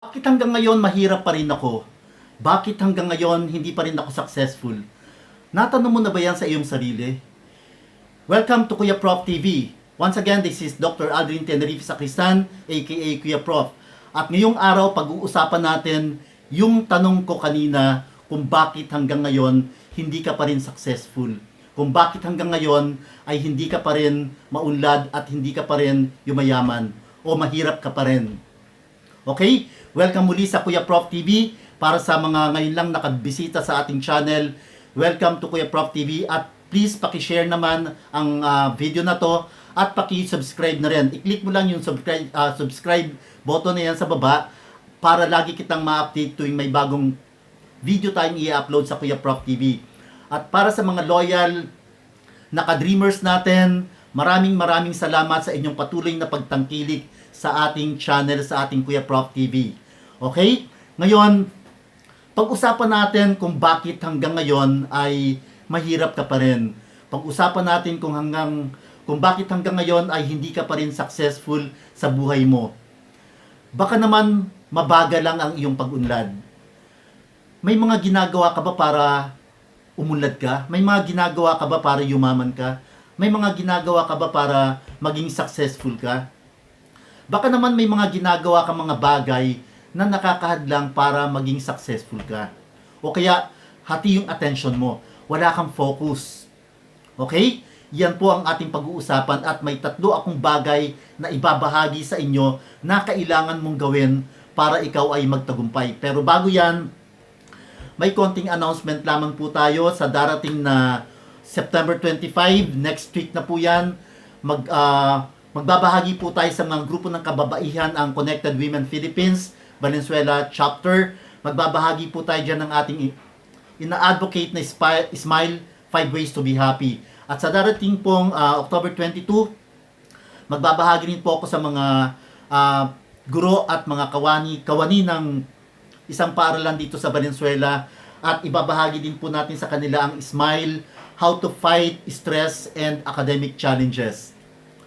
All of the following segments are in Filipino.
Bakit hanggang ngayon mahirap pa rin ako? Bakit hanggang ngayon hindi pa rin ako successful? Natanong mo na ba yan sa iyong sarili? Welcome to Kuya Prof TV. Once again, this is Dr. Aldrin Tenerife Sacristan, aka Kuya Prof. At ngayong araw, pag-uusapan natin yung tanong ko kanina kung bakit hanggang ngayon hindi ka pa rin successful. Kung bakit hanggang ngayon ay hindi ka pa rin maunlad at hindi ka pa rin yumayaman o mahirap ka pa rin. Okay? Welcome muli sa Kuya Prof TV. Para sa mga ngayon lang nakabisita sa ating channel, welcome to Kuya Prof TV at please paki-share naman ang ah, video na to at paki-subscribe na rin. I-click mo lang yung subscribe, ah, subscribe button na yan sa baba para lagi kitang ma-update tuwing may bagong video tayong i-upload sa Kuya Prof TV. At para sa mga loyal naka-dreamers natin, maraming maraming salamat sa inyong patuloy na pagtangkilik sa ating channel, sa ating Kuya Prof TV. Okay? Ngayon, pag-usapan natin kung bakit hanggang ngayon ay mahirap ka pa rin. Pag-usapan natin kung hanggang kung bakit hanggang ngayon ay hindi ka pa rin successful sa buhay mo. Baka naman mabagal lang ang iyong pag-unlad. May mga ginagawa ka ba para umunlad ka? May mga ginagawa ka ba para yumaman ka? May mga ginagawa ka ba para maging successful ka? Baka naman may mga ginagawa ka mga bagay na nakakahadlang para maging successful ka. O kaya, hati yung attention mo. Wala kang focus. Okay? Yan po ang ating pag-uusapan at may tatlo akong bagay na ibabahagi sa inyo na kailangan mong gawin para ikaw ay magtagumpay. Pero bago yan, may konting announcement lamang po tayo sa darating na September 25, next week na po yan. Mag, ah, magbabahagi po tayo sa mga grupo ng kababaihan ang Connected Women Philippines, Valenzuela Chapter. Magbabahagi po tayo dyan ng ating ina-advocate na Smile 5 Ways to be Happy. At sa darating pong ah, October 22, magbabahagi rin po ako sa mga ah, guro at mga kawani, kawani ng isang paaralan dito sa Valenzuela at ibabahagi din po natin sa kanila ang Smile, How to Fight Stress and Academic Challenges.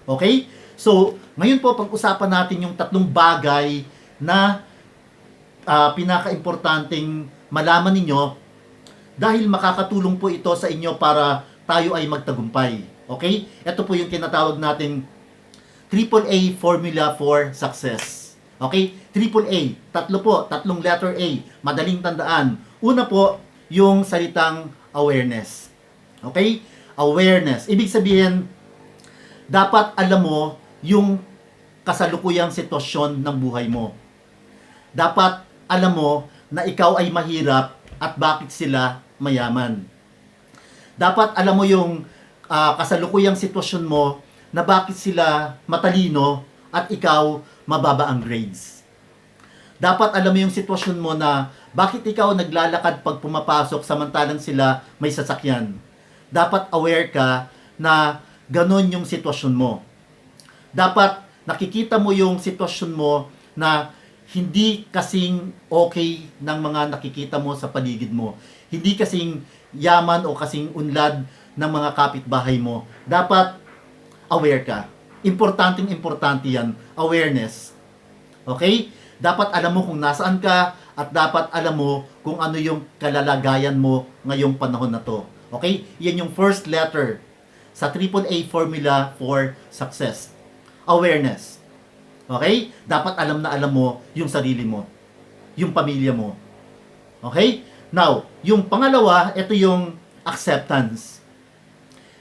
Okay? So, ngayon po pag-usapan natin yung tatlong bagay na ah, pinaka-importanting malaman ninyo dahil makakatulong po ito sa inyo para tayo ay magtagumpay. Okay? Ito po yung tinatawag nating AAA formula for success. Okay? Triple A. Tatlo po. Tatlong letter A. Madaling tandaan. Una po, yung salitang awareness. Okay? Awareness. Ibig sabihin, dapat alam mo yung kasalukuyang sitwasyon ng buhay mo. Dapat alam mo na ikaw ay mahirap at bakit sila mayaman. Dapat alam mo yung ah, kasalukuyang sitwasyon mo na bakit sila matalino at ikaw mababa ang grades. Dapat alam mo yung sitwasyon mo na bakit ikaw naglalakad pag pumapasok samantalang sila may sasakyan. Dapat aware ka na ganon yung sitwasyon mo. Dapat nakikita mo yung sitwasyon mo na hindi kasing okay ng mga nakikita mo sa paligid mo. Hindi kasing yaman o kasing unlad ng mga kapitbahay mo. Dapat aware ka. Importanteng importante yan. Awareness. Okay? Dapat alam mo kung nasaan ka at dapat alam mo kung ano yung kalalagayan mo ngayong panahon na to. Okay? Yan yung first letter sa AAA formula for success. Awareness. Okay? Dapat alam na alam mo yung sarili mo. Yung pamilya mo. Okay? Now, yung pangalawa, ito yung acceptance.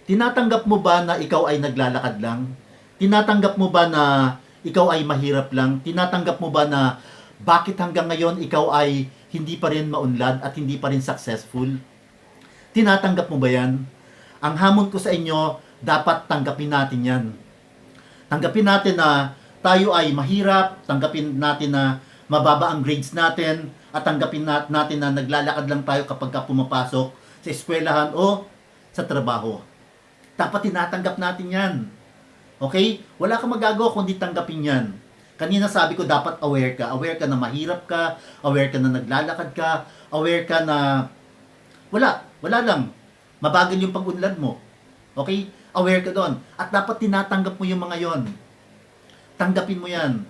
Tinatanggap mo ba na ikaw ay naglalakad lang? Tinatanggap mo ba na ikaw ay mahirap lang? Tinatanggap mo ba na bakit hanggang ngayon ikaw ay hindi pa rin maunlad at hindi pa rin successful? Tinatanggap mo ba yan? Ang hamon ko sa inyo, dapat tanggapin natin yan. Tanggapin natin na tayo ay mahirap, tanggapin natin na mababa ang grades natin, at tanggapin nat- natin na naglalakad lang tayo kapag ka pumapasok sa eskwelahan o sa trabaho. Dapat tinatanggap natin yan. Okay? Wala kang magagawa kundi tanggapin yan. Kanina sabi ko dapat aware ka. Aware ka na mahirap ka, aware ka na naglalakad ka, aware ka na wala, wala lang. Mabagal yung pag-unlad mo. Okay? Aware ka doon. At dapat tinatanggap mo yung mga yon. Tanggapin mo yan.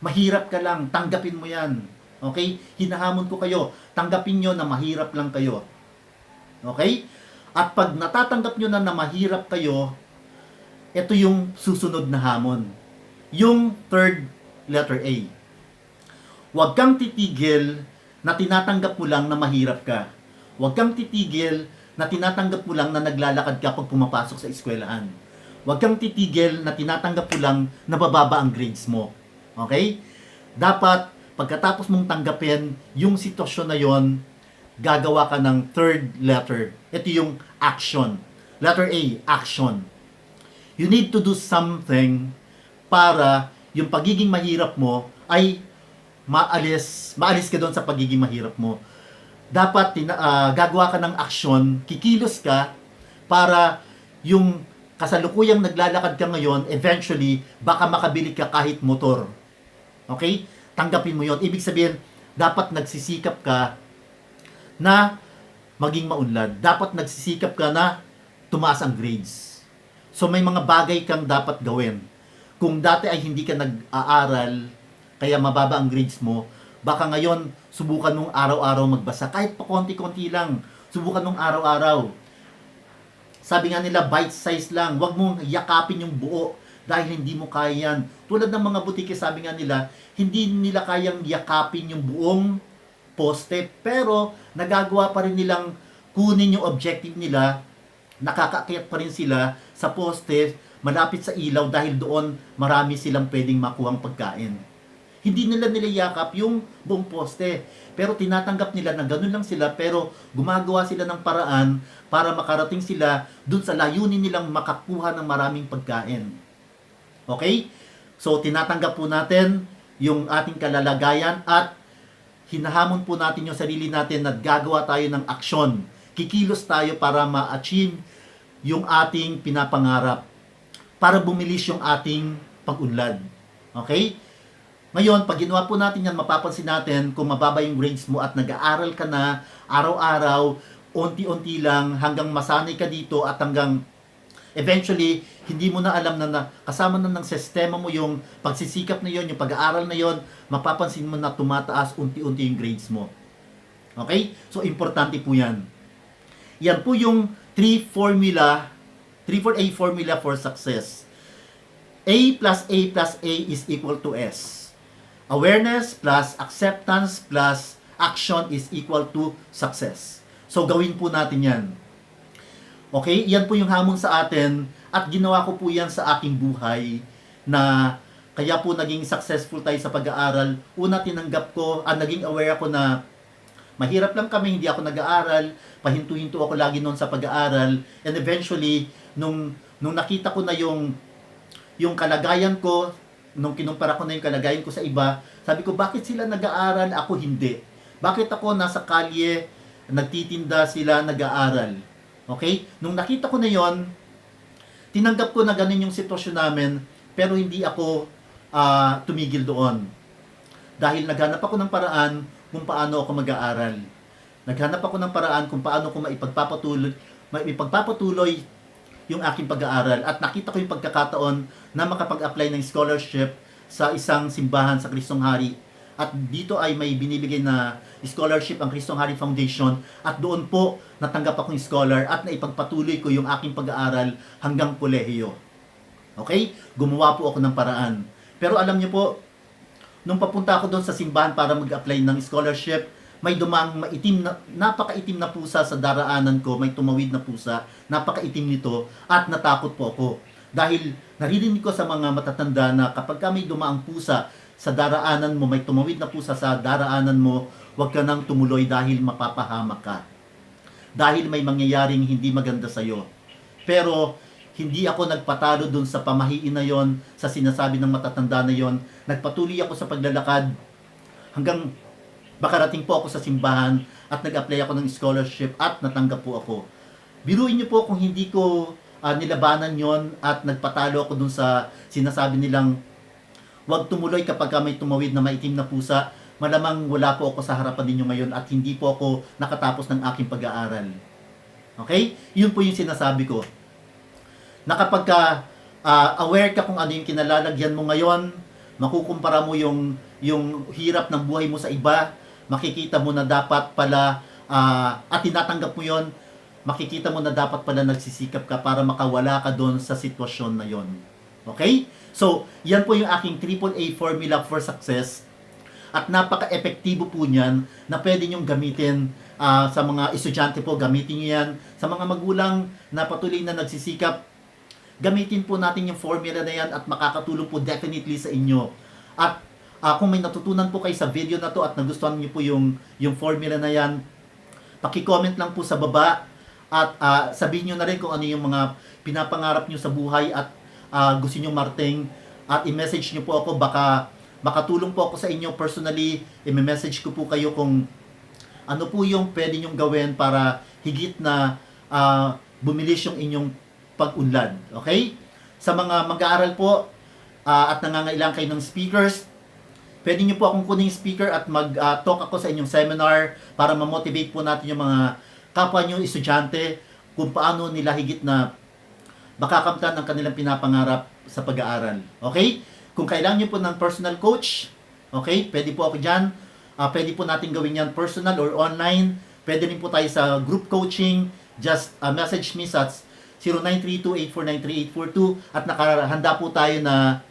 mahirap ka lang, tanggapin mo yan. Okay? Hinahamon ko kayo, tanggapin nyo na mahirap lang kayo. Okay? At pag natatanggap nyo na na mahirap kayo, ito yung susunod na hamon. Yung third letter A. Huwag kang titigil na tinatanggap mo lang na mahirap ka. Huwag kang titigil na tinatanggap mo lang na naglalakad ka pag pumapasok sa eskwelahan. Huwag kang titigil na tinatanggap mo lang na bababa ang grades mo. Okay? Dapat, pagkatapos mong tanggapin yung sitwasyon na yon, gagawa ka ng third letter. Ito yung action. Letter A, action. You need to do something para yung pagiging mahirap mo ay maalis, maalis ka doon sa pagiging mahirap mo. Dapat tina, ah, gagawa ka ng aksyon, kikilos ka para yung kasalukuyang naglalakad ka ngayon, eventually, baka makabili ka kahit motor. Okay? Tanggapin mo yon. Ibig sabihin, dapat nagsisikap ka na maging maunlad. Dapat nagsisikap ka na tumaas ang grades. So may mga bagay kang dapat gawin. Kung dati ay hindi ka nag-aaral, kaya mababa ang grades mo, baka ngayon subukan mong araw-araw magbasa. Kahit pa konti-konti lang, subukan mong araw-araw. Sabi nga nila, bite size lang. Huwag mong yakapin yung buo dahil hindi mo kaya yan. Tulad ng mga butike, sabi nga nila, hindi nila kayang yakapin yung buong poste. Pero, nagagawa pa rin nilang kunin yung objective nila. Nakakaakyat pa rin sila sa poste, malapit sa ilaw dahil doon marami silang pwedeng makuhang pagkain. Hindi nila nilayakap yung buong poste. Pero tinatanggap nila na ganun lang sila pero gumagawa sila ng paraan para makarating sila dun sa layunin nilang makakuha ng maraming pagkain. Okay? So tinatanggap po natin yung ating kalalagayan at hinahamon po natin yung sarili natin na gagawa tayo ng aksyon. Kikilos tayo para ma-achieve yung ating pinapangarap. Para bumilis yung ating pag-unlad. Okay? Ngayon, pag ginawa po natin yan, mapapansin natin kung mababa yung grades mo at nag-aaral ka na araw-araw, unti-unti lang hanggang masanay ka dito at hanggang eventually, hindi mo na alam na, na kasama na ng sistema mo yung pagsisikap na yon, yung pag-aaral na yon, mapapansin mo na tumataas unti-unti yung grades mo. Okay? So, importante po yan. Yan po yung three formula, 3-4-A formula for success. A plus A plus A is equal to S. Awareness plus acceptance plus action is equal to success. So, gawin po natin yan. Okay? Yan po yung hamon sa atin at ginawa ko po yan sa aking buhay na kaya po naging successful tayo sa pag-aaral. Una, tinanggap ko, ah, naging aware ako na mahirap lang kami, hindi ako nag-aaral, pahinto-hinto ako lagi noon sa pag-aaral, and eventually, nung, nung nakita ko na yung, yung kalagayan ko, nung kinumpara ko na yung kalagayan ko sa iba, sabi ko, bakit sila nag-aaral, ako hindi? Bakit ako nasa kalye, nagtitinda sila, nag-aaral? Okay? Nung nakita ko na yon, tinanggap ko na ganun yung sitwasyon namin, pero hindi ako ah, tumigil doon. Dahil naghanap ako ng paraan kung paano ako mag-aaral. Naghanap ako ng paraan kung paano ko maipagpapatuloy, maipagpapatuloy yung aking pag-aaral at nakita ko yung pagkakataon na makapag-apply ng scholarship sa isang simbahan sa Kristong Hari at dito ay may binibigay na scholarship ang Kristong Hari Foundation at doon po natanggap akong scholar at naipagpatuloy ko yung aking pag-aaral hanggang kolehiyo. Okay? Gumawa po ako ng paraan. Pero alam niyo po, nung papunta ako doon sa simbahan para mag-apply ng scholarship, may dumang maitim na, napakaitim na pusa sa daraanan ko, may tumawid na pusa, napakaitim nito, at natakot po ako. Dahil naririnig ko sa mga matatanda na kapag ka may dumaang pusa sa daraanan mo, may tumawid na pusa sa daraanan mo, huwag ka nang tumuloy dahil mapapahamak ka. Dahil may mangyayaring hindi maganda sa'yo. Pero hindi ako nagpatalo dun sa pamahiin na yon, sa sinasabi ng matatanda na yon. Nagpatuloy ako sa paglalakad hanggang bakarating po ako sa simbahan at nag-apply ako ng scholarship at natanggap po ako. Biruin niyo po kung hindi ko ah, nilabanan yon at nagpatalo ako dun sa sinasabi nilang huwag tumuloy kapag ka may tumawid na maitim na pusa, malamang wala po ako sa harapan ninyo ngayon at hindi po ako nakatapos ng aking pag-aaral. Okay? Yun po yung sinasabi ko na kapag ka, ah, aware ka kung ano yung kinalalagyan mo ngayon, makukumpara mo yung yung hirap ng buhay mo sa iba, makikita mo na dapat pala ah, at tinatanggap mo yon, makikita mo na dapat pala nagsisikap ka para makawala ka doon sa sitwasyon na yon. Okay? So, yan po yung aking AAA formula for success at napaka-epektibo po niyan na pwede niyong gamitin ah, sa mga estudyante po, gamitin niyo yan. Sa mga magulang na patuloy na nagsisikap, gamitin po natin yung formula na yan at makakatulong po definitely sa inyo. At ah, kung may natutunan po kayo sa video na to at nagustuhan niyo po yung, yung formula na yan, paki-comment lang po sa baba at ah, sabihin niyo na rin kung ano yung mga pinapangarap niyo sa buhay at ah, gusto niyo marting at i-message niyo po ako baka makatulong po ako sa inyo personally i-message ko po kayo kung ano po yung pwede nyong gawin para higit na ah, bumilis yung inyong pag-unlad. Okay? Sa mga mag-aaral po ah, at nangangailangan kayo ng speakers, pwede nyo po akong kuning speaker at mag-talk ako sa inyong seminar para ma-motivate po natin yung mga kapwa nyo estudyante kung paano nila higit na makakamtan ang kanilang pinapangarap sa pag-aaral. Okay? Kung kailangan nyo po ng personal coach, okay, pwede po ako dyan. Ah, pwede po natin gawin yan personal or online. Pwede rin po tayo sa group coaching. Just ah, message me sa 0932-8493842 at nakahanda po tayo na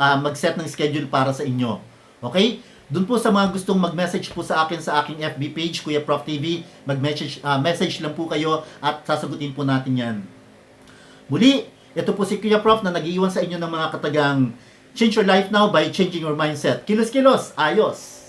ah, mag-set ng schedule para sa inyo. Okay? Doon po sa mga gustong mag-message po sa akin sa aking FB page, Kuya Prof TV, mag-message ah, message lang po kayo at sasagutin po natin yan. Muli, ito po si Kuya Prof na nag-iwan sa inyo ng mga katagang Change your life now by changing your mindset. Kilos-kilos, ayos!